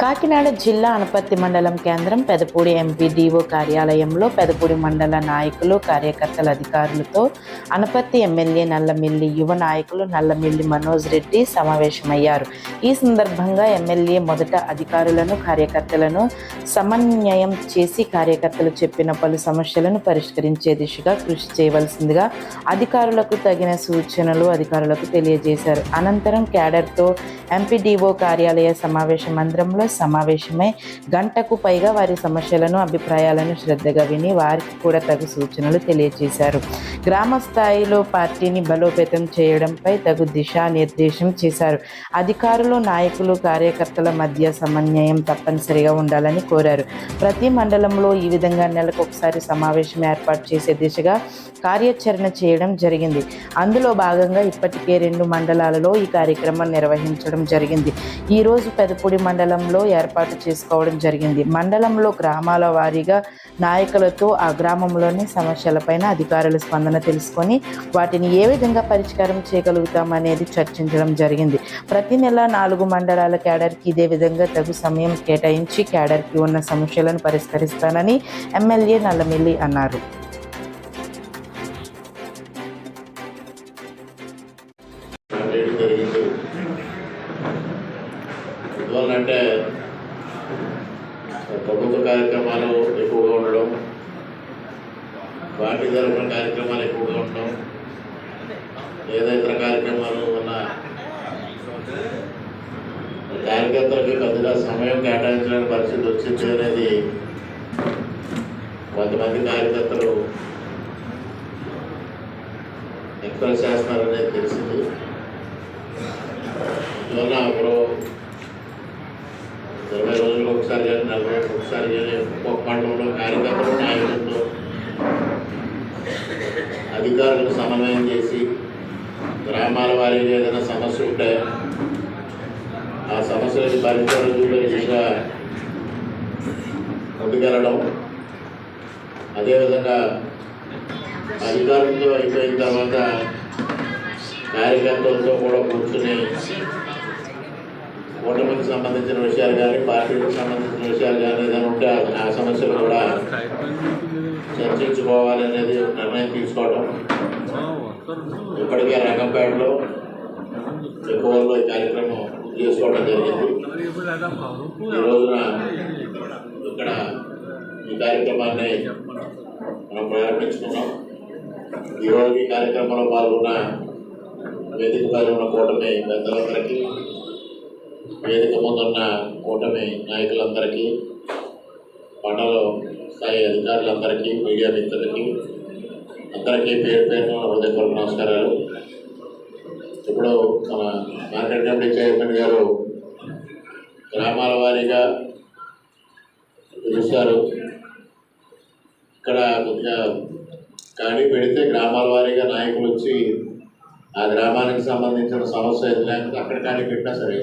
కాకినాడ జిల్లా అనపర్తి మండలం కేంద్రం పెదపూడి ఎంపీడీఓ కార్యాలయంలో పెదపూడి మండల నాయకులు కార్యకర్తల అధికారులతో అనపర్తి ఎమ్మెల్యే నల్లమిల్లి యువ నాయకులు నల్లమిల్లి మనోజ్ రెడ్డి సమావేశమయ్యారు. ఈ సందర్భంగా ఎమ్మెల్యే మొదట అధికారులను కార్యకర్తలను సమన్వయం చేసి కార్యకర్తలు చెప్పిన పలు సమస్యలను పరిష్కరించే దిశగా కృషి చేయవలసిందిగా అధికారులకు తగిన సూచనలు అధికారులకు తెలియజేశారు. అనంతరం క్యాడర్తో ఎంపీడీఓ కార్యాలయ సమావేశ మందిరంలో సమావేశమై గంటకు పైగా వారి సమస్యలను అభిప్రాయాలను శ్రద్ధగా విని వారికి కూడా తగు సూచనలు తెలియజేశారు. గ్రామ స్థాయిలో పార్టీని బలోపేతం చేయడంపై తగు దిశానిర్దేశం చేశారు. అధికారులు నాయకులు కార్యకర్తల మధ్య సమన్వయం తప్పనిసరిగా ఉండాలని కోరారు. ప్రతి మండలంలో ఈ విధంగా నెలకు ఒకసారి సమావేశం ఏర్పాటు చేసే దిశగా కార్యాచరణ చేయడం జరిగింది. అందులో భాగంగా ఇప్పటికే రెండు మండలాలలో ఈ కార్యక్రమం నిర్వహించడం జరిగింది. ఈరోజు పెదపూడి మండలంలో ఏర్పాటు చేసుకోవడం జరిగింది. మండలంలో గ్రామాల వారీగా నాయకులతో ఆ గ్రామంలోని సమస్యలపైన అధికారుల స్పందన తెలుసుకొని వాటిని ఏ విధంగా పరిష్కారం చేయగలుగుతాం అనేది చర్చించడం జరిగింది. ప్రతి నెల నాలుగు మండలాల క్యాడర్కి ఇదే విధంగా తగు సమయం కేటాయించి క్యాడర్కి ఉన్న సమస్యలను పరిష్కరిస్తానని ఎమ్మెల్యే నల్లమిల్లి అన్నారు. పార్టీ తరఫున కార్యక్రమాలు ఎక్కువగా ఉండడం లేదా ఇతర కార్యక్రమాలు ఉన్న కార్యకర్తలకి కొద్దిగా సమయం కేటాయించడానికి పరిస్థితి వచ్చింది అనేది కొంతమంది కార్యకర్తలు ఎక్స్ప్రెస్ చేస్తున్నారనేది తెలిసింది. అందువల్ల ఒకరు ఇరవై రోజులకు ఒకసారి కానీ నలభై ఒకసారి కానీ ఒక్కొక్క మండలంలో కార్యకర్తలు నాయకులతో అధికారులకు సమన్వయం చేసి గ్రామాల వారికి ఏదైనా సమస్య ఉంటే ఆ సమస్యలకు పరిష్కారం చూపే దిశగా ముందుకెళ్ళడం. అదేవిధంగా అధికారులతో అయిపోయిన తర్వాత కార్యకర్తలతో కూడా కూర్చుని కూటమికి సంబంధించిన విషయాలు కానీ పార్టీకి సంబంధించిన విషయాలు కానీ ఏదైనా ఉంటే ఆ- సమస్యలు కూడా చర్చించుకోవాలి అనేది నిర్ణయం తీసుకోవడం ఇప్పటికే రంగంపేటలో ఎక్కువలో ఈ కార్యక్రమం చేసుకోవడం జరిగింది. ఈ రోజున ఇక్కడ ఈ కార్యక్రమాన్ని మనం ప్రారంభించుకున్నాం. ఈరోజు ఈ కార్యక్రమంలో పాల్గొన్న వేదిక పైన ఉన్న కూటమి పెద్దలందరికీ వేదిక ముందున్న కూటమి నాయకులందరికీ మండల స్థాయి అధికారులందరికీ మీడియా మిత్రులకి అందరికీ పేరు పేరున హృదయపూర్వక నమస్కారాలు. ఇప్పుడు మన మార్కెట్ కమిటీ చైర్మన్ గారు గ్రామాల వారీగా పిలుస్తారు. ఇక్కడ కొద్దిగా కానీ పెడితే గ్రామాల వారీగా నాయకులు వచ్చి ఆ గ్రామానికి సంబంధించిన సమస్య ఏది లేకపోతే అక్కడ కానీ పెట్టినా సరే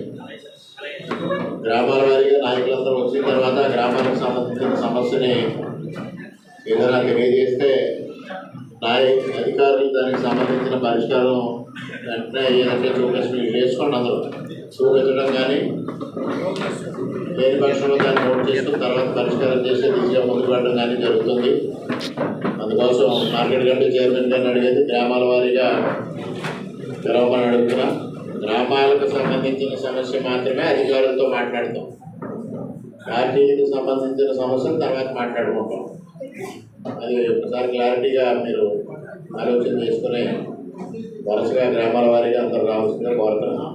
గ్రామాల వారీగా నాయకులందరూ వచ్చిన తర్వాత గ్రామానికి సంబంధించిన సమస్యని ఏదైనా తెలియజేస్తే నాయ అధికారులు దానికి సంబంధించిన పరిష్కారం వెంటనే ఏదంటే చూపించి చేసుకోండి అందరూ చూపించడం కానీ లేని పక్షంలో దాన్ని నోట్ చేసుకుని తర్వాత పరిష్కారం చేసే దిశగా ముందుకు వెళ్ళడం కానీ జరుగుతుంది. అందుకోసం మార్కెట్ కంటే చైర్మన్ గారిని అడిగేది గ్రామాల వారీగా తెరవమని అడుగుతున్నా గ్రామాలకు సంబంధించిన సమస్య మాత్రమే అధికారులతో మాట్లాడతాం. పార్టీకి సంబంధించిన సమస్యలు తర్వాత మాట్లాడుకుంటాం. అది ఒకసారి క్లారిటీగా మీరు ఆలోచన చేసుకుని వరుసగా గ్రామాల వారీగా అందరూ రావాల్సిందిగా కోరుతున్నాం